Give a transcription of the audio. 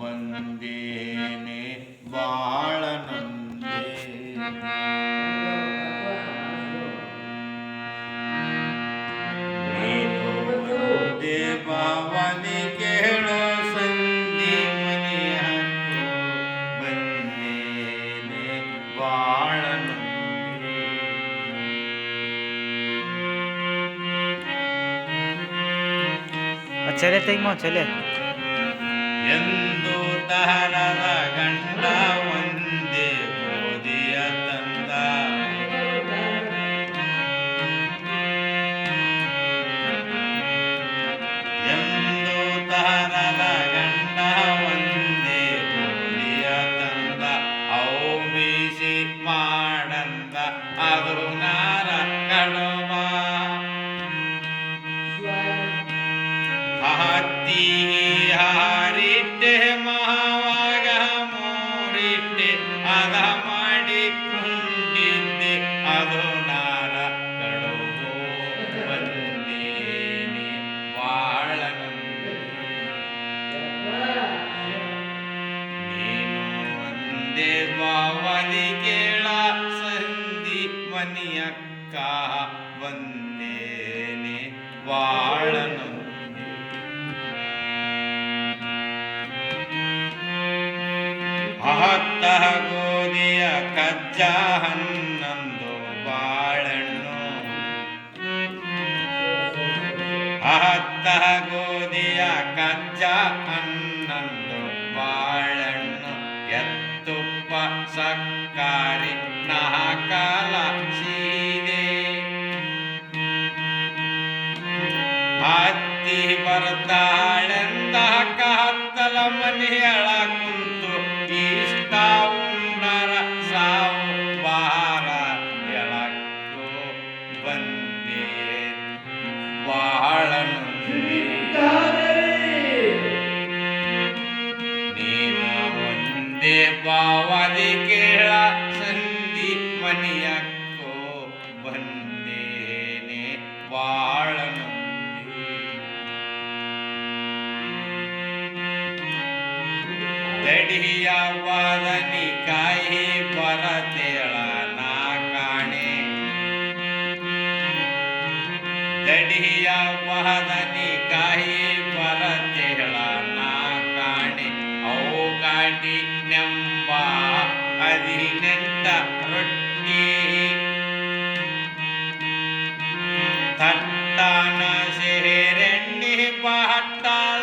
ಬಂದೇನೆ ಬಾಳ ನೊಂದೆ ನೀನು ಒಂದೇ ಭಾವನೆ ಕೇಳೋ ಸಂಧಿ ಮನೆಯ ಹಕ್ಕು ಬಂದೇನೆ ಬಾಳ ನೊಂದೆ ಚಲೆ ತೆಗಿಮ ಚಲೆ ಎಂದು ತಹರದ ಗಂಡ ಒಂದೇ ಗೋಧಿಯ ತಂದ. ಎಂದು ತಹರದ ಗಂಡ ಒಂದೇ ಗೋಧಿಯ ತಂದ. ಅವು ಬೀಸಿ ಮಾಡಂದ ಅದು ನಾರ ಕಡುವ ಹತ್ತಿ ಕೇಳ ಸಂಧಿ ಮನಿಯಕ್ಕ ಬಂದೇನೆ ಬಾಳ ನೊಂದೆ. ಹತ್ತ ಗೋಧಿಯ ಕಜ್ಜ ಹನ್ನೊಂದು ಹತ್ತ ಗೋಧಿಯ ಕಜ್ಜ ಹನ್ನೊಂದು ಬಾಳೆಣ್ಣು ಎತ್ತುಪ್ಪ ಸಕ್ಕಾರಿ ನಹಕಾಲ ಸೀದೆ ಹತ್ತಿ ಬರ್ತಾಳೆಂದ ದಡಿಯ ಬಾಲನಿ ಕಾಯಿ ಬರತೇಳ ನಾ ಕಾಣೆ. ದಡಿಯ ಬಾಲನಿ ಕಾಯಿ ಬರತೇಳ ತಟ್ಟಾನ ಸೇರೆಣ್ಣಿ ಬಾಟಲೊಳೈಕೊಂಡು